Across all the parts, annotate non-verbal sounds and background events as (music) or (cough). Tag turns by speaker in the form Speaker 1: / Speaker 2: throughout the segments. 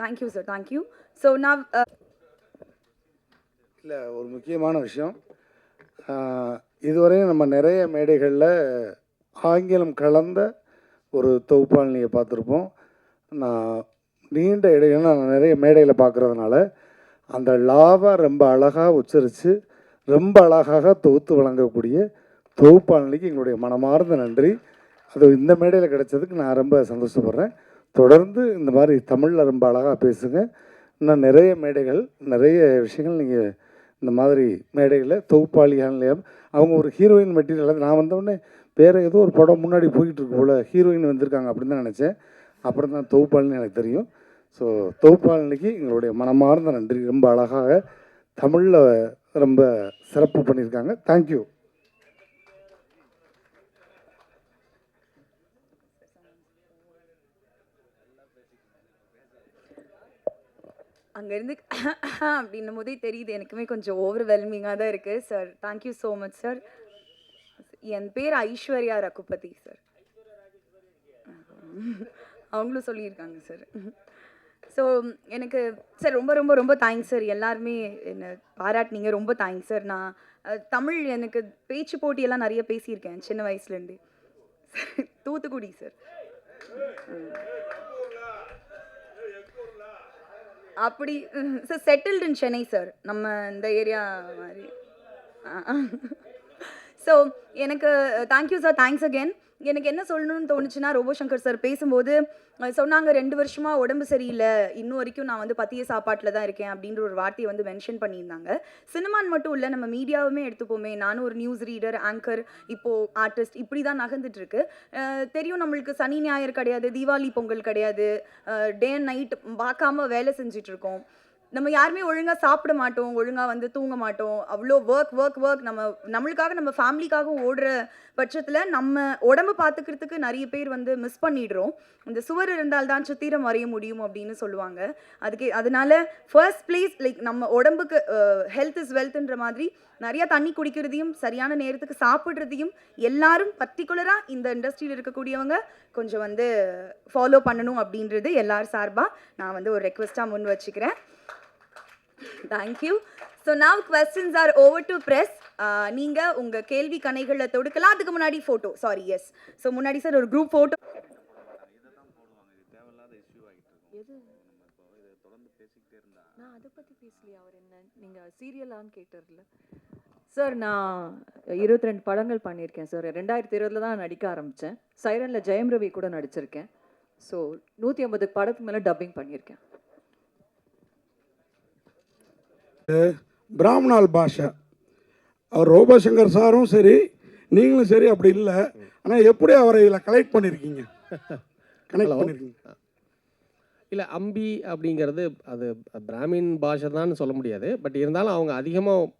Speaker 1: Thank you sir thank you so நான்
Speaker 2: இல்லை ஒரு முக்கியமான விஷயம். இதுவரையும் நம்ம நிறைய மேடைகளில் ஆங்கிலம் கலந்த ஒரு தொகுப்பாளினியை பார்த்துருப்போம். நான் நீண்ட இடையில நான் நிறைய மேடையில் பார்க்குறதுனால அந்த லாவை ரொம்ப அழகாக உச்சரித்து ரொம்ப அழகாக தொகுத்து வழங்கக்கூடிய தொகுப்பாளினிக்கு எங்களுடைய மனமார்ந்த நன்றி. அது இந்த மேடையில் கிடைச்சதுக்கு நான் ரொம்ப சந்தோஷப்படுறேன். தொடர்ந்து இந்த மாதிரி தமிழில் ரொம்ப அழகாக பேசுங்க. இன்னும் நிறைய மேடைகள் நிறைய விஷயங்கள் நீங்கள் இந்த மாதிரி மேடைகளில் தொகுப்பாளியான நிலையம் அவங்க ஒரு ஹீரோயின் மெட்டீரியல் நான் வந்தோடனே வேறு ஏதோ ஒரு படம் முன்னாடி போய்கிட்டு இருக்கு போல் ஹீரோயின் வந்திருக்காங்க அப்படின்னு தான் நினச்சேன். அப்புறம் தான் தொகுப்பாளின்னு எனக்கு தெரியும். ஸோ தொகுப்பாளினிக்கு எங்களுடைய மனமார்ந்த நன்றி. ரொம்ப அழகாக தமிழில் ரொம்ப சிறப்பு பண்ணியிருக்காங்க. தேங்க்யூ
Speaker 1: அங்கேருந்து (laughs) அப்படின்னும் போதே தெரியுது எனக்குமே கொஞ்சம் ஓவர்வெல்மிங்காக தான் இருக்குது sir thank you so much sir என் பேர் ஐஸ்வர்யா ரகுபதி சார் (laughs) அவங்களும் சொல்லியிருக்காங்க சார் ஸோ எனக்கு சார் ரொம்ப ரொம்ப ரொம்ப தேங்க்ஸ் சார் எல்லாருமே என்னை பாராட்டினீங்க. ரொம்ப தேங்க்ஸ் சார் நான் தமிழ் எனக்கு பேச்சு போட்டியெல்லாம் நிறைய பேசியிருக்கேன் சின்ன வயசுலேருந்து. (laughs) தூத்துக்குடி சார் அப்படி sir settled in Chennai sir நம்ம இந்த ஏரியா மாதிரி. ஸோ எனக்கு தேங்க்யூ சார் தேங்க்ஸ் அகேன் எனக்கு என்ன சொல்லணும்னு தோணுச்சுன்னா ரோபோ சங்கர் சார் பேசும்போது சொன்னாங்க ரெண்டு வருஷமா உடம்பு சரியில்லை. இன்னும் வரைக்கும் நான் வந்து பத்திய சாப்பாட்டில் தான் இருக்கேன். அப்படின்ற ஒரு வார்த்தையை வந்து மென்ஷன் பண்ணியிருந்தாங்க. சினிமான் மட்டும் இல்லை நம்ம மீடியாவுமே எடுத்துப்போமே நானும் ஒரு நியூஸ் ரீடர் ஆங்கர் இப்போ ஆர்டிஸ்ட் இப்படி தான் நகர்ந்துட்டு இருக்கு தெரியும் நம்மளுக்கு சனி ஞாயிறு கிடையாது தீபாவளி பொங்கல் கிடையாது. டே அண்ட் நைட் பார்க்காம வேலை செஞ்சுட்டு இருக்கோம். நம்ம யாருமே ஒழுங்காக சாப்பிட மாட்டோம் ஒழுங்காக வந்து தூங்க மாட்டோம். அவ்வளோ ஒர்க் ஒர்க் ஒர்க் நம்ம நம்மளுக்காக நம்ம ஃபேமிலிக்காக ஓடுற பட்சத்தில் நம்ம உடம்பு பார்த்துக்கிறதுக்கு நிறைய பேர் வந்து மிஸ் பண்ணிடுறோம். இந்த சுவர் இருந்தால் தான் சுத்திரம் வரைய முடியும் அப்படின்னு சொல்லுவாங்க. அதுக்கு அதனால ஃபர்ஸ்ட் பிளேஸ் லைக் நம்ம உடம்புக்கு ஹெல்த் இஸ் வெல்த்ன்ற மாதிரி நிறையா தண்ணி குடிக்கிறதையும் சரியான நேரத்துக்கு சாப்பிட்றதையும் எல்லாரும் பர்டிகுலராக இந்த இண்டஸ்ட்ரியில் இருக்கக்கூடியவங்க கொஞ்சம் வந்து ஃபாலோ பண்ணணும் அப்படின்றது எல்லார் சார்பாக நான் வந்து ஒரு ரெக்வெஸ்ட்டாக முன் வச்சுக்கிறேன். Thank you so now questions are over to press நீங்கள் உங்கள் கேள்வி கணைகளை தொடுக்கலாம். அதுக்கு முன்னாடி ஃபோட்டோ சாரி எஸ் ஸோ முன்னாடி சார் ஒரு குரூப் ஃபோட்டோ
Speaker 3: நான் அதை பற்றி பேசலையா? அவர் என்ன? நீங்கள் சீரியலான்னு கேட்டார்ல. சார் நான் இருபத்தி ரெண்டு படங்கள் பண்ணியிருக்கேன் சார் ரெண்டாயிரத்தி இருபதில் தான் நடிக்க ஆரம்பித்தேன் சைரனில் ஜெயம் ரவி கூட நடிச்சிருக்கேன். ஸோ நூற்றி ஐம்பது படத்துக்கு மேலே டப்பிங் பண்ணியிருக்கேன்.
Speaker 4: பிராமணால் பாஷை. அவர் ரோபோசங்கர் சாரும் சரி நீங்களும் சரி அப்படி இல்லை. ஆனால் எப்படி அவரை இதில் கலெக்ட் பண்ணியிருக்கீங்க கனெக்ட். பண்ணியிருக்கீங்க
Speaker 5: இல்லை அம்பி அப்படிங்கிறது அது பிராமின் பாஷை தான் சொல்ல முடியாது. பட் இருந்தாலும் அவங்க அதிகமாக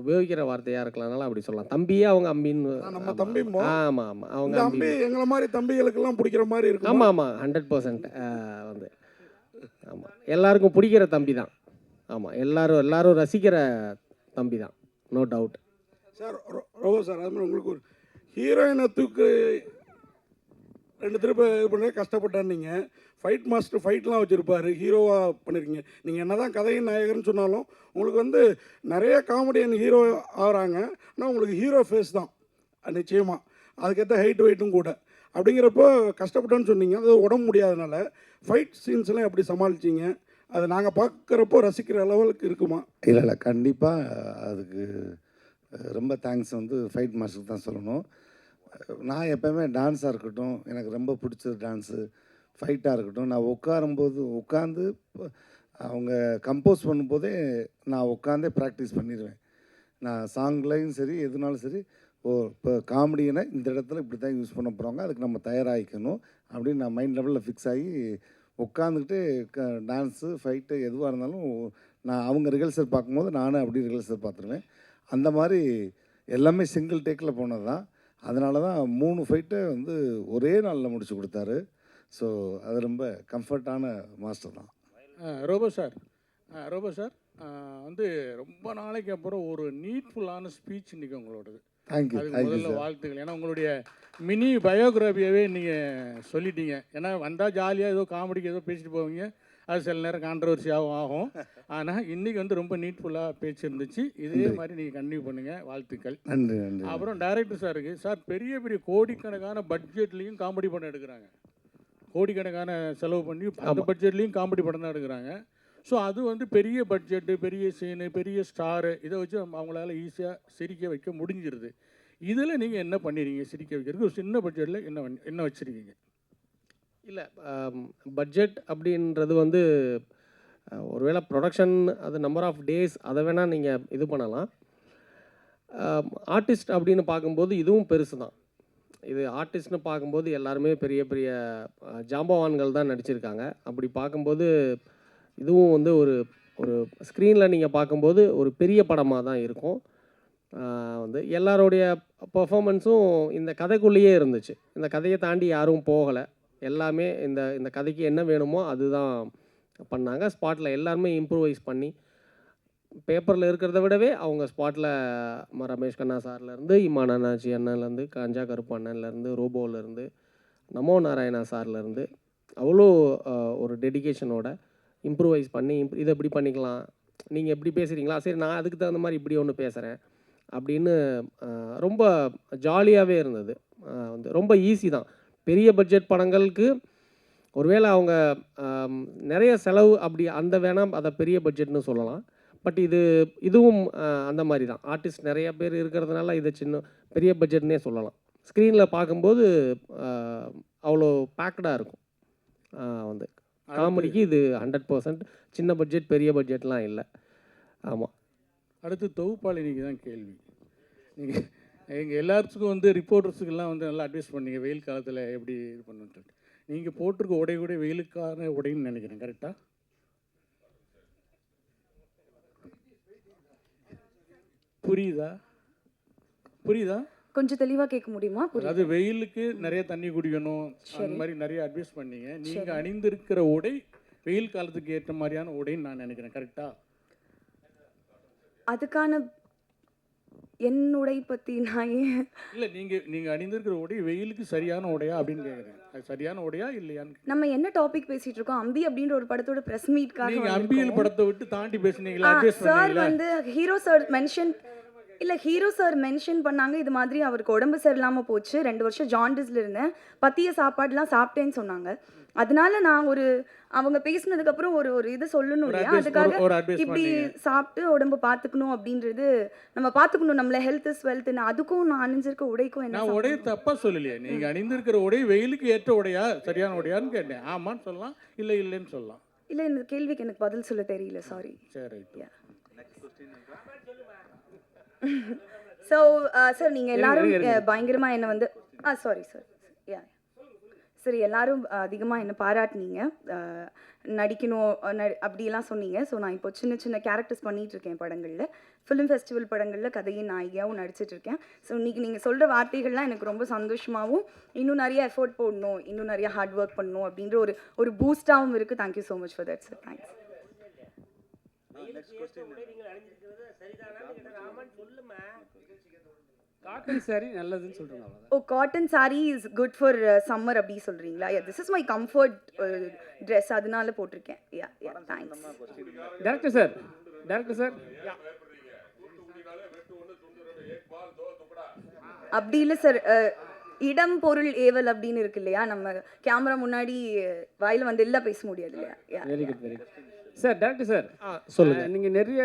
Speaker 5: உபயோகிக்கிற வார்த்தையாக இருக்கலாம்னால அப்படி சொல்லலாம். தம்பியே அவங்க அம்பின்னு
Speaker 4: நம்ம தம்பிம்போம்.
Speaker 5: ஆமாம் ஆமாம் அவங்க அம்பி
Speaker 4: எங்களை மாதிரி தம்பிகளுக்கெல்லாம் பிடிக்கிற மாதிரி இருக்கும்?
Speaker 5: ஆமாம் ஆமாம் ஹண்ட்ரட் பர்சன்ட் வந்து. ஆமாம் எல்லாருக்கும் பிடிக்கிற தம்பி தான் ஆமாம் எல்லாரும் எல்லாரும் ரசிக்கிற தம்பி தான் நோ டவுட்
Speaker 4: சார் ரோ- சார் அது மாதிரி உங்களுக்கு ஒரு ஹீரோயினை தூக்கு ரெண்டு திருப்ப இது பண்ண கஷ்டப்பட்டான் நீங்கள் ஃபைட் மாஸ்டர் ஃபைட்லாம் வச்சுருப்பார் ஹீரோவாக பண்ணியிருக்கீங்க நீங்கள் என்ன தான் கதையின் நாயகர்னு சொன்னாலும் உங்களுக்கு வந்து நிறைய காமெடியன் ஹீரோ ஆகிறாங்க. ஆனால் உங்களுக்கு ஹீரோ ஃபேஸ் தான் நிச்சயமாக அதுக்கேற்ற ஹைட் வெயிட்டும் கூட. அப்படிங்கிறப்போ கஷ்டப்பட்டேன்னு சொன்னீங்க. அது உடம்பு முடியாதனால ஃபைட் சீன்ஸ்லாம் எப்படி சமாளிச்சீங்க? அதை நாங்கள் பார்க்குறப்போ ரசிக்கிற லெவலுக்கு இருக்குமா?
Speaker 2: இல்லை இல்லை. கண்டிப்பாக அதுக்கு ரொம்ப தேங்க்ஸ் வந்து ஃபைட் மாஸ்டருக்கு தான் சொல்லணும். நான் எப்போவுமே டான்ஸாக இருக்கட்டும் எனக்கு ரொம்ப பிடிச்ச டான்ஸு ஃபைட்டாக இருக்கட்டும். நான் உட்காரும்போது உட்காந்து அவங்க கம்போஸ் பண்ணும்போதே நான் உட்காந்தே ப்ராக்டிஸ் பண்ணிடுவேன் நான் சாங்லையும் சரி எதுனாலும் சரி ஓ இப்போ காமெடினா இந்த இடத்துல இப்படி தான் யூஸ் பண்ண போகிறாங்க அதுக்கு நம்ம தயாராகிக்கணும் அப்படின்னு நான் மைண்ட் லெவலில் ஃபிக்ஸ் ஆகி உட்காந்துக்கிட்டு க டான்ஸு ஃபைட்டு எதுவாக இருந்தாலும் நான் அவங்க ரிஹர்சல் பார்க்கும்போது நானும் அப்படி ரிஹர்சல் பார்த்துருவேன். அந்த மாதிரி எல்லாமே சிங்கிள் டேக்கில் போனது தான். அதனால தான் மூணு ஃபைட்டை வந்து ஒரே நாளில் முடிச்சு கொடுத்தாரு. ஸோ அது ரொம்ப கம்ஃபர்ட்டான மாஸ்டர் தான்.
Speaker 6: Robot sir. ரோபோ சார் வந்து ரொம்ப நாளைக்கு அப்புறம் ஒரு நீட்ஃபுல்லான ஸ்பீச் இன்றைக்கி உங்களோடது.
Speaker 2: தேங்க்யூ
Speaker 6: முதல்ல வாழ்த்துக்கள். ஏன்னா உங்களுடைய மினி பயோகிராஃபியாவே நீங்கள் சொல்லிட்டீங்க. ஏன்னா வந்தால் ஜாலியாக ஏதோ காமெடிக்கு ஏதோ பேசிட்டு போவீங்க. அது சில நேரம் கான்ட்ரவர்சியாகவும் ஆகும். ஆனால் இன்றைக்கி வந்து ரொம்ப நீட்ஃபுல்லாக பேச்சு இருந்துச்சு. இதே மாதிரி நீங்கள் கண்டினியூ பண்ணுங்கள் வாழ்த்துக்கள்.
Speaker 2: நன்றி நன்றி.
Speaker 6: அப்புறம் டைரக்டர் சாருக்கு சார் பெரிய பெரிய கோடிக்கணக்கான பட்ஜெட்லேயும் காமெடி படம் எடுக்கிறாங்க. கோடிக்கணக்கான செலவு பண்ணி அந்த பட்ஜெட்லேயும் காமெடி படம் தான் எடுக்கிறாங்க. ஸோ அது வந்து பெரிய பட்ஜெட்டு பெரிய சீனு பெரிய ஸ்டாரு இதை வச்சு நம்ம அவங்களால ஈஸியாக சிரிக்க வைக்க முடிஞ்சிருது. இதில் நீங்கள் என்ன பண்ணிடுறீங்க சிரிக்க வைக்கிறதுக்கு ஒரு சின்ன பட்ஜெட்டில் என்ன என்ன வச்சுருக்கீங்க?
Speaker 5: இல்லை பட்ஜெட் அப்படின்றது வந்து ஒருவேளை ப்ரொடக்ஷன் அது நம்பர் ஆஃப் டேஸ் அதை வேணால் நீங்கள் இது பண்ணலாம். ஆர்டிஸ்ட் அப்படின்னு பார்க்கும்போது இதுவும் பெருசு தான். இது ஆர்டிஸ்ட்னு பார்க்கும்போது எல்லாருமே பெரிய பெரிய ஜாம்பவான்கள் தான் நடிச்சிருக்காங்க. அப்படி பார்க்கும்போது இதுவும் வந்து ஒரு ஒரு ஸ்க்ரீனில் நீங்கள் பார்க்கும்போது ஒரு பெரிய படமாக தான் இருக்கும். வந்து எல்லாருடைய பர்ஃபாமன்ஸும் இந்த கதைக்குள்ளேயே இருந்துச்சு. இந்த கதையை தாண்டி யாரும் போகலை. எல்லாமே இந்த இந்த கதைக்கு என்ன வேணுமோ அதுதான் பண்ணாங்க. ஸ்பாட்டில் எல்லாருமே இம்ப்ரூவைஸ் பண்ணி பேப்பரில் இருக்கிறத விடவே அவங்க ஸ்பாட்டில் ரமேஷ் கண்ணா சார்லேருந்து இமான் அண்ணாச்சி அண்ணன்லேருந்து காஞ்சா கருப்பு அண்ணன்லேருந்து ரோபோலேருந்து நமோ நாராயணா சார்லேருந்து அவ்வளோ ஒரு டெடிகேஷனோட இம்ப்ரூவைஸ் பண்ணி இம்ப் இதை எப்படி பண்ணிக்கலாம். நீங்கள் எப்படி பேசுகிறீங்களா சரி நான் அதுக்கு தகுந்த மாதிரி இப்படி ஒன்று பேசுகிறேன் அப்படின்னு ரொம்ப ஜாலியாகவே இருந்தது. வந்து ரொம்ப ஈஸி தான். பெரிய பட்ஜெட் படங்களுக்கு ஒருவேளை அவங்க நிறைய செலவு அப்படி அந்த வேணாம் அதை பெரிய பட்ஜெட்னு சொல்லலாம். பட் இது இதுவும் அந்த மாதிரி தான். ஆர்டிஸ்ட் நிறைய பேர் இருக்கிறதுனால இதை சின்ன பெரிய பட்ஜெட்னே சொல்லலாம். ஸ்க்ரீனில் பார்க்கும்போது அவ்வளோ பேக்கடாக இருக்கும். வந்து காமெடிக்கு இது ஹண்ட்ரட் பர்சன்ட் சின்ன பட்ஜெட் பெரிய பட்ஜெட்லாம் இல்லை. ஆமாம்
Speaker 6: அடுத்து தொகுப்பாளினிக்கு தான் கேள்வி. நீங்கள் எங்கள் எல்லாத்துக்கும் வந்து ரிப்போர்ட்டர்ஸுக்கெல்லாம் வந்து நல்லா அட்வைஸ் பண்ணீங்க. வெயில் காலத்தில் எப்படி இது பண்ணணும்னு சொல்லிட்டு நீங்கள் போட்டிருக்க உடை கூட வெயிலுக்கான உடைன்னு நினைக்கிறேன். கரெக்டாக புரியுதா? புரியுதா?
Speaker 1: கொஞ்சம் தெளிவா கேட்க முடியுமா?
Speaker 6: அதாவது வெயிலுக்கு நிறைய தண்ணி குடிக்கணும். அந்த. மாதிரி நிறைய அட்வைஸ் பண்ணீங்க. நீங்கள்
Speaker 1: சரி.
Speaker 6: அணிந்திருக்கிற உடை வெயில் காலத்துக்கு ஏற்ற மாதிரியான உடைன்னு நான் நினைக்கிறேன். கரெக்டாக
Speaker 1: அதுக்கான என்னுடைய பத்தி நான் ஏன்
Speaker 6: இல்லை நீங்கள் நீங்கள் அணிந்திருக்கிற உடை வெயிலுக்கு சரியான உடையா அப்படின்னு கேட்குறேன் அது சரியான உடையா இல்லையான்னு
Speaker 1: நம்ம என்ன டாபிக் பேசிட்டு இருக்கோம்? அம்பி அப்படின்ற ஒரு படத்தோட பிரஸ் மீட்காக
Speaker 6: நீங்க அம்பியல் படத்தை விட்டு தாண்டி பேசுனீங்களா?
Speaker 1: சார் வந்து ஹீரோ சார் மென்ஷன் இல்ல ஹீரோ சார் மென்ஷன் பண்ணாங்க இது மாதிரி அவருக்கு உடம்பு சரியில்லாம போச்சு. ரெண்டு வருஷம் ஜாண்டிஸ்ல இருந்தேன். பத்திய சாப்பாடுலாம் சாப்பிட்டேன்னு சொன்னாங்க. அதனால நான் ஒரு அவங்க பேசினதுக்கு அப்புறம் ஒரு ஒரு இது சொல்லணும் இல்லையா? அதுக்காக இப்படி. சாப்பிட்டு உடம்பு பார்த்துக்கணும் அப்படின்றது நம்ம பார்த்துக்கணும். நம்மள ஹெல்த் இஸ் வெல்த்னு அதுக்கும் நான் அணிஞ்சிருக்க உடைக்கும் என்ன
Speaker 6: நான் உடைய தப்பா சொல்லலையே. நீங்க அணிந்திருக்கிற உடை வெயிலுக்கு ஏற்ற உடையா? சரியான உடையான்னு கேட்டேன். ஆமான்னு சொல்லலாம். இல்லை இல்லைன்னு சொல்லலாம்.
Speaker 1: இல்ல இந்த கேள்விக்கு எனக்கு பதில் சொல்ல தெரியல. சாரி
Speaker 6: சரி
Speaker 1: ஸோ சார் நீங்கள் எல்லாரும் அஹ், பயங்கரமா என்ன வந்து ஆ சாரி சார் யா சரி எல்லாரும் அதிகமாக என்ன பாராட்டினீங்க. நடிக்கணும் அப்படியெல்லாம் சொன்னீங்க. ஸோ நான் இப்போ சின்ன சின்ன கேரக்டர்ஸ் பண்ணிட்டு இருக்கேன் படங்களில். ஃபிலிம் ஃபெஸ்டிவல் படங்களில் கதையின் நாயகியாகவும் நடிச்சிட்டு இருக்கேன் ஸோ இன்னைக்கு நீங்கள் சொல்கிற வார்த்தைகள்லாம் எனக்கு ரொம்ப சந்தோஷமாகவும் இன்னும் நிறைய எஃபோர்ட் போடணும் இன்னும் நிறைய ஹார்ட் ஒர்க் பண்ணணும் அப்படின்ற ஒரு ஒரு பூஸ்டாகவும் இருக்குது thank you so much for that sir thanks
Speaker 7: cotton saree நல்லதுன்னு சொல்றாங்க அவ்வளவுதான்.
Speaker 1: ஓ cotton saree is good for summer அப்படி சொல்கிறீங்களா yeah this is my comfort dress அதனால போட்டிருக்கேன். Yeah yeah thanks
Speaker 7: director sir director sir
Speaker 1: அப்படி இல்லை சார் இடம் பொருள் ஏவல் அப்படின்னு இருக்கு இல்லையா? நம்ம கேமரா முன்னாடி வாயில வந்து எல்லாம் பேச முடியாது இல்லையா? Yeah
Speaker 7: very good very good sir director sir
Speaker 5: ஆ சொல்லுங்கள்
Speaker 7: அஹ், நீங்க நிறைய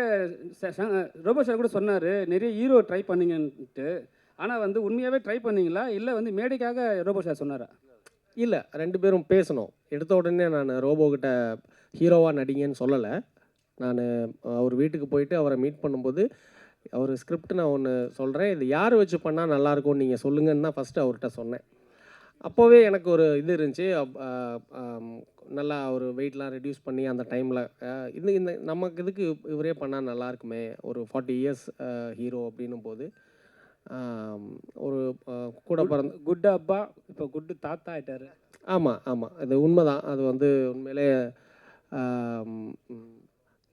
Speaker 7: ரோபோ சார் கூட சொன்னாரு. நிறைய ஹீரோ ட்ரை பண்ணீங்கன்ட்டு. ஆனா வந்து உண்மையாவே ட்ரை பண்ணீங்களா? இல்ல வந்து மேடைக்காக ரோபோ சார் சொன்னாரா?
Speaker 5: இல்லை ரெண்டு பேரும் பேசணும். எடுத்த உடனே நான் ரோபோக்கிட்ட ஹீரோவாக நடிங்கன்னு சொல்லலை. நான் அவர் வீட்டுக்கு போயிட்டு அவரை மீட் பண்ணும்போது அவர் ஸ்கிரிப்ட் நான் ஒன்று சொல்கிறேன் இது யார் வச்சு பண்ணால் நல்லாயிருக்கும்னு நீங்கள் சொல்லுங்கன்னு தான் ஃபஸ்ட்டு அவர்கிட்ட சொன்னேன். அப்போவே எனக்கு ஒரு இது இருந்துச்சு. நல்லா ஒரு வெயிட்லாம் ரெடியூஸ் பண்ணி அந்த டைமில் இந்த இந்த நமக்கு இதுக்கு இவரே பண்ணால் நல்லா இருக்குமே? ஒரு ஃபார்ட்டி இயர்ஸ் ஹீரோ அப்படின்னும் போது ஒரு கூட பிறந்த
Speaker 7: குட் அப்பா இப்போ குட் தாத்தா ஆயிட்டாரு.
Speaker 5: ஆமாம் ஆமாம் அது உண்மைதான். அது வந்து உண்மையிலே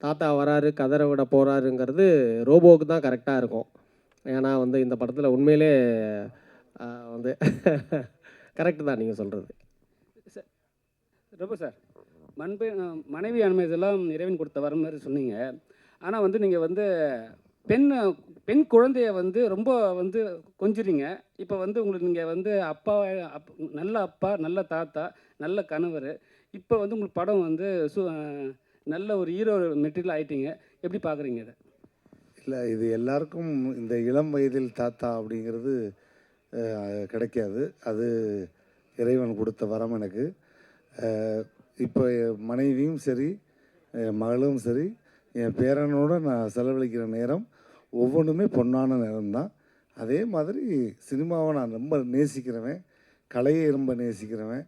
Speaker 5: தாத்தா வராரு கதரை விட போகிறாருங்கிறது ரோபோவுக்கு தான் கரெக்டாக இருக்கும். ஏன்னா வந்து இந்த படத்தில் உண்மையிலே வந்து (laughs) கரெக்டு தான் நீங்கள் சொல்கிறது
Speaker 7: ரொம்ப சார். மண்பை மனைவி அண்மை இதெல்லாம் இறைவன் கொடுத்த வர மாதிரி சொன்னீங்க. ஆனால் வந்து நீங்கள் வந்து பெண் பெண் குழந்தைய வந்து ரொம்ப வந்து கொஞ்சுறீங்க. இப்போ வந்து உங்களுக்கு நீங்கள் வந்து அப்பா அப் நல்ல அப்பா நல்ல தாத்தா நல்ல கணவர். இப்போ வந்து உங்களுக்கு படம் வந்து சு நல்ல ஒரு ஹீரோ மெட்டீரியல் ஆயிட்டீங்க. எப்படி பார்க்குறீங்க இதை?
Speaker 2: இல்லை இது எல்லாருக்கும் இந்த இளம் வயதில் தாத்தா அப்படிங்கிறது கிடைக்காது. அது இறைவன் கொடுத்த வரம் எனக்கு. இப்போ என் மனைவியும் சரி என் மகளும் சரி என் பேரனோட நான் செலவழிக்கிற நேரம் ஒவ்வொன்றுமே பொன்னான நேரம் தான் அதே மாதிரி சினிமாவை நான் ரொம்ப நேசிக்கிறவன் கலையை ரொம்ப நேசிக்கிறவன்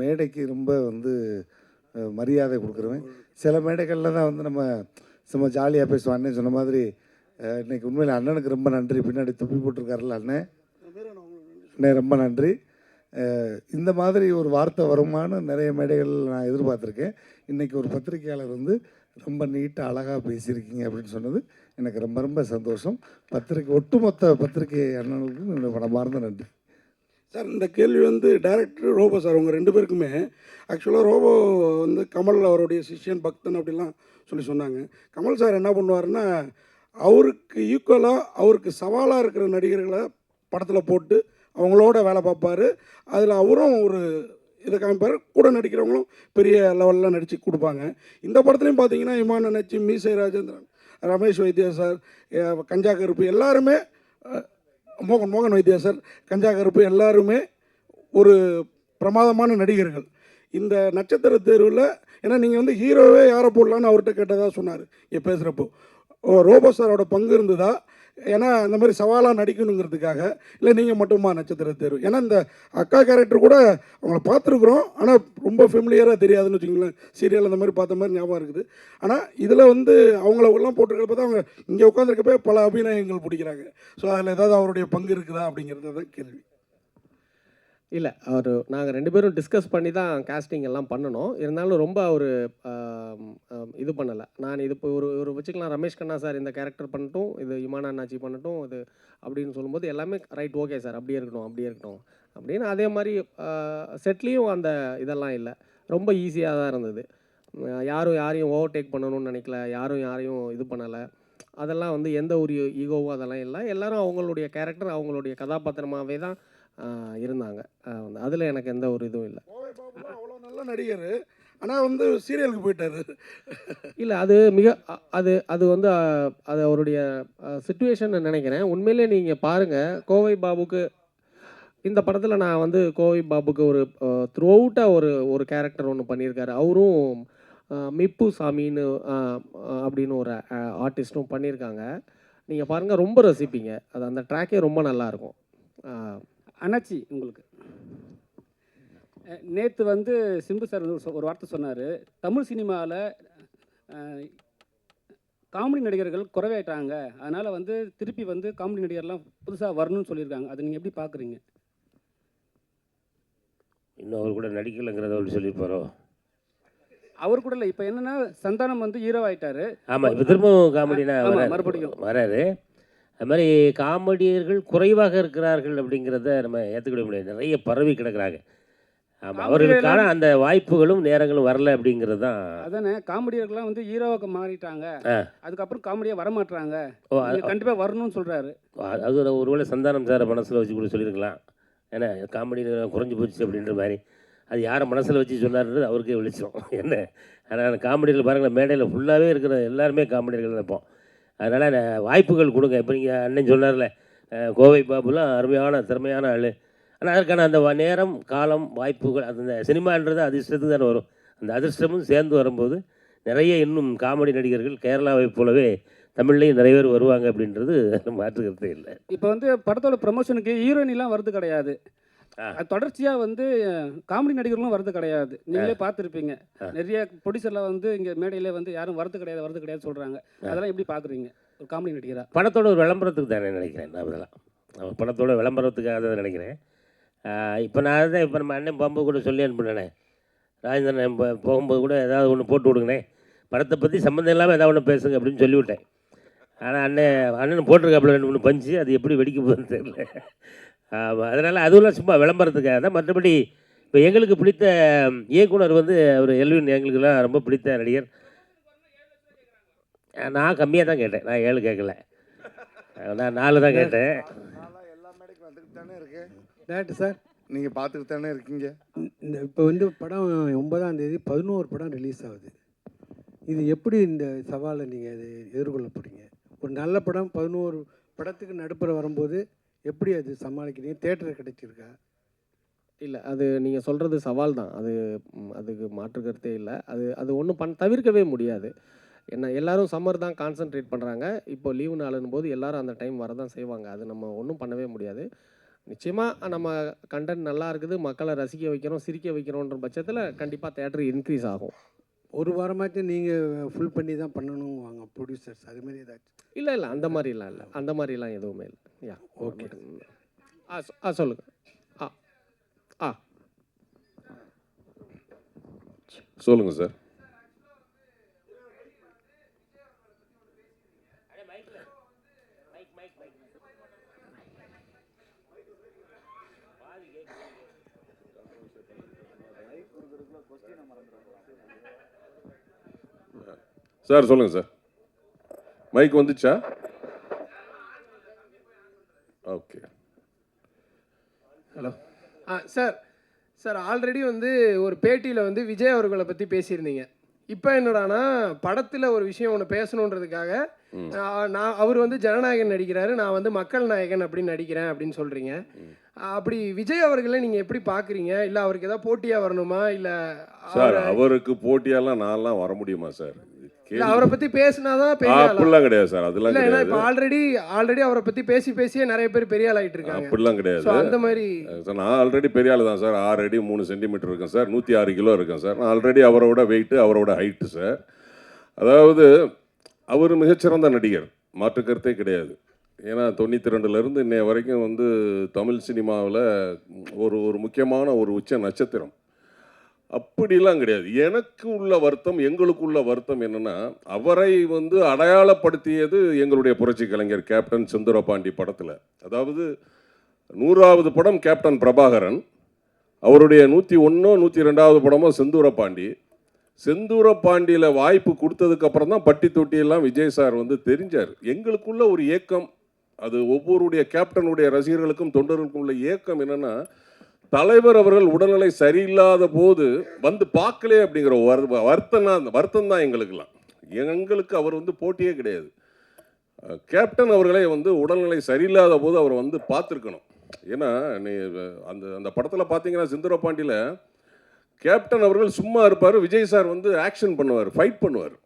Speaker 2: மேடைக்கு ரொம்ப வந்து மரியாதை கொடுக்குறவன். சில மேடைகளில் தான் வந்து நம்ம சும்மா ஜாலியாக பேசுவோம். அண்ணன் சொன்ன மாதிரி இன்றைக்கி இன்னைக்கு உண்மையில் அண்ணனுக்கு ரொம்ப நன்றி. பின்னாடி துப்பி போட்டிருக்காருல்ல அண்ணன். அண்ணே ரொம்ப நன்றி. இந்த மாதிரி ஒரு வார்த்தை வருமானு நிறைய மேடைகள் நான் எதிர்பார்த்துருக்கேன். இன்றைக்கி ஒரு பத்திரிக்கையாளர் வந்து ரொம்ப நீட்டாக அழகாக பேசியிருக்கீங்க அப்படின்னு சொன்னது எனக்கு ரொம்ப ரொம்ப சந்தோஷம். பத்திரிக்கை ஒட்டுமொத்த பத்திரிகை அண்ணனுக்கும் என்னோட மனமார்ந்த நன்றி.
Speaker 4: சார் இந்த கேள்வி வந்து டைரக்டர் ரோபோ சார் அவங்க ரெண்டு பேருக்குமே. ஆக்சுவலாக ரோபோ வந்து கமல் அவருடைய சிஷ்யன் பக்தன் அப்படிலாம் சொல்லி சொன்னாங்க. கமல் சார் என்ன பண்ணுவாருன்னா அவருக்கு ஈக்குவலாக அவருக்கு சவாலாக இருக்கிற நடிகர்களை படத்தில் போட்டு அவங்களோட வேலை பார்ப்பாரு. அதில் அவரும் ஒரு இதை காமிப்பார். கூட நடிக்கிறவங்களும் பெரிய லெவலில் நடித்து கொடுப்பாங்க. இந்த படத்துலையும் பார்த்தீங்கன்னா இமான் நச்சி மீசை ராஜேந்திரன் ரமேஷ் வைத்தியா சார் கஞ்சா கருப்பு எல்லாருமே மோகன் மோகன் வைத்தியா சார் கஞ்சா கருப்பு எல்லாருமே ஒரு பிரமாதமான நடிகர்கள். இந்த நட்சத்திர தேர்வில் ஏன்னா நீங்கள் வந்து ஹீரோவே யாரை போடலான்னு அவர்கிட்ட கேட்டதாக சொன்னார். இங்கே பேசுகிறப்போ ரோபோ சாரோட பங்கு இருந்ததா? ஏன்னா இந்த மாதிரி சவாலாக நடிக்கணுங்கிறதுக்காக இல்லை நீங்கள் மட்டுமா நட்சத்திர தேர்வு? ஏன்னா இந்த அக்கா கேரக்டர் கூட அவங்கள பார்த்துருக்குறோம். ஆனால் ரொம்ப ஃபெமிலியராக தெரியாதுன்னு வச்சுக்கோங்களேன். சீரியல் அந்த மாதிரி பார்த்த மாதிரி ஞாபகம் இருக்குது. ஆனால் இதில் வந்து அவங்கள எல்லாம் போட்டிருக்கிறப்ப தான் அவங்க இங்கே உட்காந்துருக்கப்ப பல அபிநயங்கள் பிடிக்கிறாங்க. ஸோ அதில் ஏதாவது அவருடைய பங்கு இருக்குதா அப்படிங்கிறது தான் கேள்வி.
Speaker 5: இல்லை அவர் நாங்கள் ரெண்டு பேரும் டிஸ்கஸ் பண்ணி தான் கேஸ்டிங் எல்லாம் பண்ணணும். இருந்தாலும் ரொம்ப ஒரு இது பண்ணலை. நான் இது இப்போ ஒரு ஒரு வச்சுக்கலாம் ரமேஷ் கண்ணா சார் இந்த கேரக்டர் பண்ணட்டும் இது இமானா அண்ணாச்சி பண்ணட்டும் இது அப்படின்னு சொல்லும்போது எல்லாமே ரைட் ஓகே சார் அப்படியே இருக்கட்டும் அப்படியே இருக்கட்டும் அப்படின்னு அதே மாதிரி செட்லேயும் அந்த இதெல்லாம் இல்லை. ரொம்ப ஈஸியாக தான் இருந்தது. யாரும் யாரையும் ஓவர்டேக் பண்ணணும்னு நினைக்கல. யாரும் யாரையும் இது பண்ணலை. அதெல்லாம் வந்து எந்த ஒரு ஈகோவும் அதெல்லாம் இல்லை. எல்லோரும் அவங்களுடைய கேரக்டர் அவங்களுடைய கதாபாத்திரமாகவே தான் இருந்தாங்க. அதில் எனக்கு எந்த ஒரு இதுவும் இல்லை.
Speaker 4: அவ்வளோ நல்ல நடிகர். ஆனால் வந்து சீரியலுக்கு போயிட்டாரு.
Speaker 5: இல்லை அது மிக அது அது வந்து அது அவருடைய சுச்சுவேஷன் நினைக்கிறேன். உண்மையிலே நீங்கள் பாருங்கள் கோவை பாபுக்கு இந்த படத்தில் நான் வந்து கோவை பாபுக்கு ஒரு த்ரூ அவுட்டாக ஒரு ஒரு கேரக்டர் ஒன்று பண்ணியிருக்காரு. அவரும் மிப்பு சாமின்னு அப்படின்னு ஒரு ஆர்டிஸ்ட்டும் பண்ணியிருக்காங்க. நீங்கள் பாருங்கள் ரொம்ப ரசிப்பீங்க. அது அந்த ட்ராக்கே ரொம்ப நல்லாயிருக்கும்
Speaker 7: அண்ணாச்சி உங்களுக்கு. நேற்று வந்து சிம்பு சார் வந்து ஒரு வார்த்தை சொன்னார். தமிழ் சினிமாவில் காமெடி நடிகர்கள் குறைவாயிட்டாங்க அதனால் வந்து திருப்பி வந்து காமெடி நடிகர்லாம் புதுசாக வரணும்னு சொல்லியிருக்காங்க. அதை நீங்கள் எப்படி பார்க்குறீங்க
Speaker 8: இன்னும் அவர் கூட நடிக்கலைங்கிறத அவர் சொல்லியிருப்பாரோ?
Speaker 7: அவர் கூட இல்லை. இப்போ என்னன்னா சந்தானம் வந்து ஹீரோ ஆயிட்டாரு.
Speaker 8: ஆமாம் இப்போ திரும்பவும் காமெடினா.
Speaker 7: மறுபடியும்.
Speaker 8: வராரு. அது மாதிரி காமெடியர்கள் குறைவாக இருக்கிறார்கள் அப்படிங்கிறத நம்ம ஏற்றுக்கிட முடியாது. நிறைய பரவி கிடக்குறாங்க. ஆமாம் அவர்களுக்கான அந்த வாய்ப்புகளும் நேரங்களும் வரல அப்படிங்கிறது தான்.
Speaker 7: அதானே காமெடியர்கள்லாம் வந்து ஹீரோவுக்கு மாறிட்டாங்க. அதுக்கப்புறம் காமெடியாக வரமாட்டாங்க
Speaker 8: ஓ அது-
Speaker 7: கண்டிப்பாக வரணும்னு சொல்கிறாரு
Speaker 8: அது- அது ஒரு- ஒருவேளை சந்தானம் சாரை மனசில் வச்சு கூட சொல்லியிருக்கலாம் ஏன்னா காமெடி குறைஞ்சி போச்சு அப்படின்ற மாதிரி. அது யாரை மனசில் வச்சு சொன்னார்ன்றது அவருக்கே வெளிச்சம். (laughs) என்ன? ஆனால் காமெடியில் பாருங்களேன் மேடையில் ஃபுல்லாகவே இருக்கிற எல்லாருமே காமெடிகள் இருப்போம் அதனால் வாய்ப்புகள் கொடுங்க. இப்போ நீங்கள் அண்ணன் சொன்னார்ல கோவை பாபுலாம் அருமையான திறமையான ஆள். ஆனால் அதற்கான அந்த வ- நேரம் காலம் வாய்ப்புகள் அந்த சினிமான்றது அதிர்ஷ்டத்துக்கு தானே வரும். அந்த அதிர்ஷ்டமும் சேர்ந்து வரும்போது நிறைய இன்னும் காமெடி நடிகர்கள் கேரளாவை போலவே தமிழ்லேயும் நிறைய பேர் வருவாங்க அப்படின்றது மாற்றுக்கிறதே இல்லை.
Speaker 7: இப்போ வந்து படத்தோட ப்ரமோஷனுக்கு ஹீரோயின்லாம் வருது கிடையாது. தொடர்ச்சியாக வந்து காமெடி நடிகர்களும் வரது கிடையாது. நீங்களே பார்த்துருப்பீங்க. நிறைய ப்ரொடியூசர்லாம் வந்து இங்கே மேடையில் வந்து யாரும் வரது கிடையாது வரது கிடையாது சொல்கிறாங்க அதெல்லாம் எப்படி பார்க்குறீங்க? ஒரு காமெடி நடிகரா?
Speaker 8: படத்தோட ஒரு விளம்பரத்துக்கு தானே நினைக்கிறேன் நான் இதெல்லாம் அவன் படத்தோட விளம்பரத்துக்காக தான் நினைக்கிறேன். இப்போ நான் தான் இப்போ நம்ம அண்ணன் போகும்போது கூட சொல்லி அனுப்பினேனே. ராஜேந்திரன் போகும்போது கூட ஏதாவது ஒன்று போட்டு விடுங்கண்ணே. படத்தை பற்றி சம்மந்தம் இல்லாமல் ஏதாவது ஒன்று பேசுங்க அப்படின்னு சொல்லிவிட்டேன். ஆனால் அண்ணன் அண்ணன் போட்டிருக்காப்புல ரெண்டு மூணு பஞ்சு அது எப்படி வெடிக்க போகுதுன்னு தெரியல. அதனால் அதுவெல்லாம் சும்மா விளம்பரத்துக்காக தான். மற்றபடி இப்போ எங்களுக்கு பிடித்த இயக்குனர் வந்து அவர் எல்வின். எங்களுக்கெல்லாம் ரொம்ப பிடித்த நடிகர். நான் கம்மியாக தான் கேட்டேன். நான் ஏழு கேட்கல. நான் நாலு தான் கேட்டேன்.
Speaker 2: எல்லா மேடைக்கும் வந்துக்கிட்டு தானே இருக்கேன்
Speaker 9: டேரக்டர் சார்
Speaker 2: நீங்கள் பார்த்துக்கிட்டு தானே இருக்கீங்க.
Speaker 9: இந்த இப்போ வந்து படம் ஒன்பதாம் தேதி பதினோரு படம் ரிலீஸ் ஆகுது. இது எப்படி இந்த சவாலை நீங்கள் எதிர்கொள்ள போறீங்க? ஒரு நல்ல படம் பதினோரு படத்துக்கு நடுப்புற வரும்போது எப்படி அது சமாளிக்கிறீங்க? தேட்டர் கிடைச்சிருக்கா?
Speaker 5: இல்லை அது நீங்கள் சொல்கிறது சவால் தான். அது அதுக்கு மாற்று கருத்தே இல்லை. அது அது ஒன்றும் பண் தவிர்க்கவே முடியாது. என்ன எல்லாரும் சம்மர் தான் கான்சென்ட்ரேட் பண்ணுறாங்க இப்போ லீவு நாளுன்னு போது எல்லாரும் அந்த டைம் வரதான் செய்வாங்க. அது நம்ம ஒன்றும் பண்ணவே முடியாது. நிச்சயமாக நம்ம கண்டென்ட் நல்லா இருக்குது. மக்களை ரசிக்க வைக்கிறோம் சிரிக்க வைக்கிறோன்ற பட்சத்தில் கண்டிப்பாக தேட்டர் இன்க்ரீஸ் ஆகும்.
Speaker 9: ஒரு வாரமாச்சும் நீங்கள் ஃபுல் பண்ணி தான் பண்ணணும் வாங்க ப்ரொடியூசர்ஸ் அது மாதிரி ஏதாச்சும்.
Speaker 5: இல்லை இல்லை அந்த மாதிரிலாம் இல்லை. அந்த மாதிரிலாம் எதுவுமே இல்லை. யா ஓகே ஆ ஆ சொல்லுங்கள் ஆ ஆ.
Speaker 10: சொல்லுங்கள் சார் சார் சொல்லுங்கள் சார் மைக் வந்துச்சா? ஓகே
Speaker 11: ஹலோ ஆ சார் சார் ஆல்ரெடி வந்து ஒரு பேட்டியில் வந்து விஜய் அவர்களை பற்றி பேசியிருந்தீங்க. இப்போ என்னடானா படத்தில் ஒரு விஷயம் ஒன்று பேசணுன்றதுக்காக நான் அவர் வந்து ஜனநாயகன் நடிக்கிறாரு நான் வந்து மக்கள் நாயகன் அப்படின்னு நடிக்கிறேன் அப்படின்னு சொல்கிறீங்க அப்படி விஜய் அவர்களை நீங்கள் எப்படி பார்க்குறீங்க இல்லை அவருக்கு ஏதாவது போட்டியாக வரணுமா? இல்லை
Speaker 10: சார் அவருக்கு போட்டியாலாம் நான்லாம் வர முடியுமா சார்
Speaker 11: அவரை பற்றி பேசினாதான் பெரிய?
Speaker 10: அப்படிலாம் கிடையாது சார். அதெல்லாம்
Speaker 11: ஏன்னா இப்போ ஆல்ரெடி ஆல்ரெடி அவரை பற்றி பேசி பேசியே நிறைய பேர் பெரிய ஆள் ஆகிட்டு இருக்காங்க
Speaker 10: அப்படிலாம் கிடையாது.
Speaker 11: அந்த மாதிரி
Speaker 10: சார் நான் ஆல்ரெடி பெரிய ஆள் தான் சார். ஆறு அடி மூணு சென்டிமீட்டர் இருக்கேன் சார். நூற்றி ஆறு கிலோ இருக்கேன் சார். நான் ஆல்ரெடி அவரோட வெயிட்டு அவரோட ஹைட்டு சார். அதாவது அவர் மிகச்சிறந்த நடிகர். மாற்று கருத்தே கிடையாது. ஏன்னா தொண்ணூற்றி ரெண்டுலேருந்து இன்னைய வரைக்கும் வந்து தமிழ் சினிமாவில் ஒரு ஒரு முக்கியமான ஒரு உச்ச நட்சத்திரம். அப்படிலாம் கிடையாது. எனக்கு உள்ள வருத்தம் எங்களுக்கு உள்ள வருத்தம் என்னென்னா அவரை வந்து அடையாளப்படுத்தியது எங்களுடைய புரட்சி கலைஞர் கேப்டன் செந்துரபாண்டி படத்தில். அதாவது நூறாவது படம் கேப்டன் பிரபாகரன் அவருடைய நூற்றி ஒன்றோ நூற்றி ரெண்டாவது படமோ செந்தூரபாண்டி. செந்தூரபாண்டியில் வாய்ப்பு கொடுத்ததுக்கப்புறம் தான் பட்டி தொட்டியெல்லாம் விஜய் சார் வந்து தெரிஞ்சார். எங்களுக்குள்ள ஒரு ஏக்கம் அது ஒவ்வொருடைய கேப்டனுடைய ரசிகர்களுக்கும் தொண்டர்களுக்கும் உள்ள ஏக்கம் என்னென்னா தலைவர் அவர்கள் உடல்நிலை சரியில்லாத போது வந்து பார்க்கலே அப்படிங்கிற ஒரு வருத்தம் வருத்தம் தான் எங்களுக்கெல்லாம். எங்களுக்கு அவர் வந்து போட்டியே கிடையாது. கேப்டன் அவர்களே வந்து உடல்நிலை சரியில்லாத போது அவர் வந்து பார்த்துருக்கணும். ஏன்னா நீ அந்த அந்த படத்தில் பார்த்தீங்கன்னா சிந்துரபாண்டியில் கேப்டன் அவர்கள் சும்மா இருப்பார் விஜய் சார் வந்து ஆக்ஷன் பண்ணுவார் ஃபைட் பண்ணுவார்.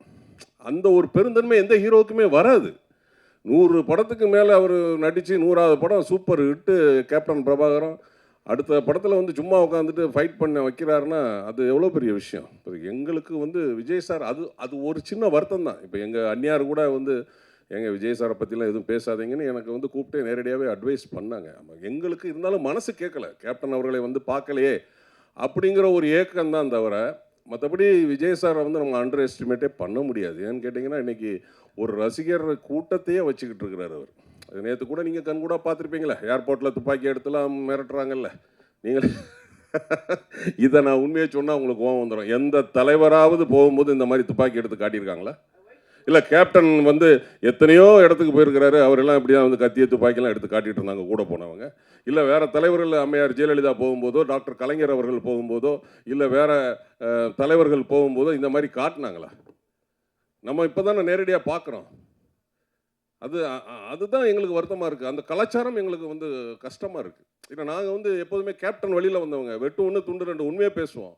Speaker 10: அந்த ஒரு பெருந்தன்மை எந்த ஹீரோவுக்குமே வராது. நூறு படத்துக்கு மேலே அவர் நடித்து நூறாவது படம் சூப்பர் ஹிட்டு கேப்டன் பிரபாகரம் அடுத்த படத்தில் வந்து சும்மா உட்காந்துட்டு ஃபைட் பண்ண வைக்கிறாருன்னா அது எவ்வளோ பெரிய விஷயம்? இப்போ எங்களுக்கு வந்து விஜய் சார் அது அது ஒரு சின்ன வருத்தம் தான். இப்போ எங்கள் அந்நியார் கூட வந்து எங்கள் விஜய் சாரை பற்றிலாம் எதுவும் பேசாதீங்கன்னு எனக்கு வந்து கூப்பிட்டு நேரடியாகவே அட்வைஸ் பண்ணாங்க. எங்களுக்கு இருந்தாலும் மனசு கேட்கல. கேப்டன் அவர்களை வந்து பார்க்கலையே அப்படிங்கிற ஒரு ஏக்கம் தான் தவிர மற்றபடி விஜய் சாரை வந்து நம்ம அண்டர் எஸ்டிமேட்டே பண்ண முடியாது. ஏன்னு கேட்டிங்கன்னா இன்றைக்கி ஒரு ரசிகர் கூட்டத்தையே வச்சுக்கிட்டு இருக்கிறார் அவர். நேற்று கூட நீங்கள் கண் கூட பார்த்துருப்பீங்களே. ஏர்போர்ட்டில் துப்பாக்கி எடுத்துலாம் மிரட்டுறாங்கல்ல. நீங்கள் (laughs) இதை நான் உண்மையை சொன்னால் உங்களுக்கு கோவம் வந்துடும் எந்த தலைவராவது போகும்போது இந்த மாதிரி துப்பாக்கி எடுத்து காட்டியிருக்காங்களா? இல்லை கேப்டன் வந்து எத்தனையோ இடத்துக்கு போயிருக்கிறாரு. அவரெல்லாம் இப்படி தான் வந்து கத்திய துப்பாக்கிலாம் எடுத்து காட்டிகிட்டு இருந்தாங்க கூட போனவங்க. இல்லை வேறு தலைவர்கள் அம்மையார் ஜெயலலிதா போகும்போதோ டாக்டர் கலைஞர் அவர்கள் போகும்போதோ இல்லை வேற தலைவர்கள் போகும்போதோ இந்த மாதிரி காட்டினாங்களா? நம்ம இப்போ தானே நேரடியாக பார்க்குறோம் அது அதுதான் எங்களுக்கு வருத்தமாக இருக்குது அந்த கலாச்சாரம் எங்களுக்கு வந்து கஷ்டமாக இருக்குது ஏன்னா நாங்கள் வந்து எப்போதுமே கேப்டன் வழியில் வந்தவங்க. வெட்டு ஒன்று துண்டு ரெண்டு உண்மையாக பேசுவோம்.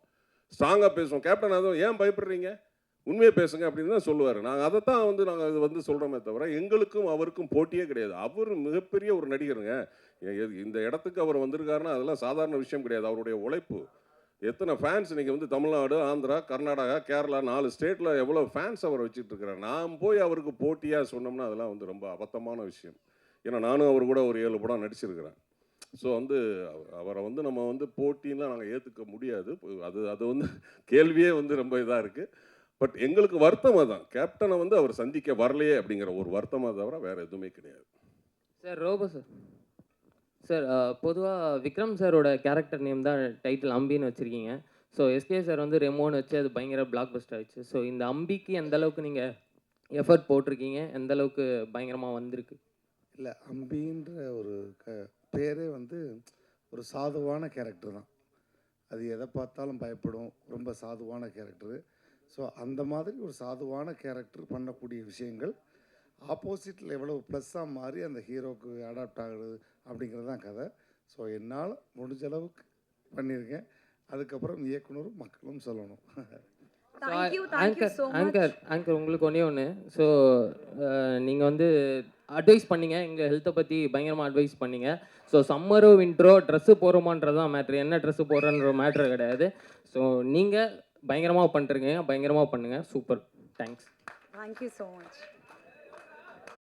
Speaker 10: ஸ்ட்ராங்காக பேசுவோம். கேப்டன் அதுவும் ஏன் பயப்படுறீங்க? உண்மையை பேசுங்க அப்படின்னு தான் சொல்லுவார். நாங்கள் அதை தான் வந்து நாங்கள் இது வந்து சொல்கிறோமே தவிர எங்களுக்கும் அவருக்கும் போட்டியே கிடையாது. அவர் மிகப்பெரிய ஒரு நடிகருங்க. இந்த இடத்துக்கு அவர் வந்திருக்காருன்னா அதெல்லாம் சாதாரண விஷயம் கிடையாது. அவருடைய உழைப்பு. எத்தனை ஃபேன்ஸ் இன்றைக்கி வந்து தமிழ்நாடு ஆந்திரா கர்நாடகா கேரளா நாலு ஸ்டேட்டில் எவ்வளோ ஃபேன்ஸ் அவர் வச்சுட்டு இருக்கிறார் நான் போய் அவருக்கு போட்டியாக சொன்னோம்னா அதெல்லாம் வந்து ரொம்ப அபத்தமான விஷயம். ஏன்னா நானும் அவர் கூட ஒரு ஏழு படம் நடிச்சிருக்கிறேன். ஸோ வந்து அவரை வந்து நம்ம வந்து போட்டின்லாம் நாங்கள் ஏற்றுக்க முடியாது. அது அது வந்து கேள்வியே வந்து ரொம்ப இதாக இருக்குது பட் எங்களுக்கு வருத்தமாக தான் கேப்டனை வந்து அவர் சந்திக்க வரலையே அப்படிங்கிற ஒரு வருத்தமாக தவிர வேறு எதுவுமே கிடையாது.
Speaker 12: Sir robo sir. Sir uh, பொதுவாக விக்ரம் சாரோட கேரக்டர் நேம் தான் டைட்டில் அம்பின்னு வச்சுருக்கீங்க. ஸோ எஸ்கே சார் வந்து ரெமோன்னு வச்சு அது பயங்கர பிளாக் பெஸ்ட் ஆயிடுச்சு. ஸோ இந்த அம்பிக்கு எந்த அளவுக்கு நீங்கள் எஃபர்ட் போட்டிருக்கீங்க? எந்த அளவுக்கு பயங்கரமாக வந்திருக்கு?
Speaker 2: இல்லை அம்பின்ற ஒரு க பேரே வந்து ஒரு சாதுவான கேரக்டர் தான். அது எதை பார்த்தாலும் பயப்படும். ரொம்ப சாதுவான கேரக்டரு ஸோ அந்த மாதிரி ஒரு சாதுவான கேரக்டர் பண்ணக்கூடிய விஷயங்கள் ஆப்போசிட்டில் எவ்வளோ ப்ளஸ்ஸாக மாறி அந்த ஹீரோக்கு அடாப்ட் ஆகுது அப்படிங்கிறது தான் கதை. ஸோ என்னால் முடிஞ்ச அளவுக்கு பண்ணியிருக்கேன். அதுக்கப்புறம் இயக்குனரும் மக்களும் சொல்லணும்.
Speaker 12: ஆங்கர் ஆங்கர் ஆங்கர் உங்களுக்கு ஒன்றே ஒன்று ஸோ நீங்கள் வந்து அட்வைஸ் பண்ணீங்க. எங்கள் ஹெல்த்தை பற்றி பயங்கரமாக அட்வைஸ் பண்ணீங்க. ஸோ சம்மரோ வின்ட்ரோ ட்ரெஸ்ஸு போகிறோமான்றது தான் மேட்ரு என்ன ட்ரெஸ்ஸு போடுறன்ற மேட்ரு கிடையாது. ஸோ நீங்கள் பயங்கரமாக பண்ணிருக்கீங்க. பயங்கரமாக பண்ணுங்கள் super thanks
Speaker 1: thank you so much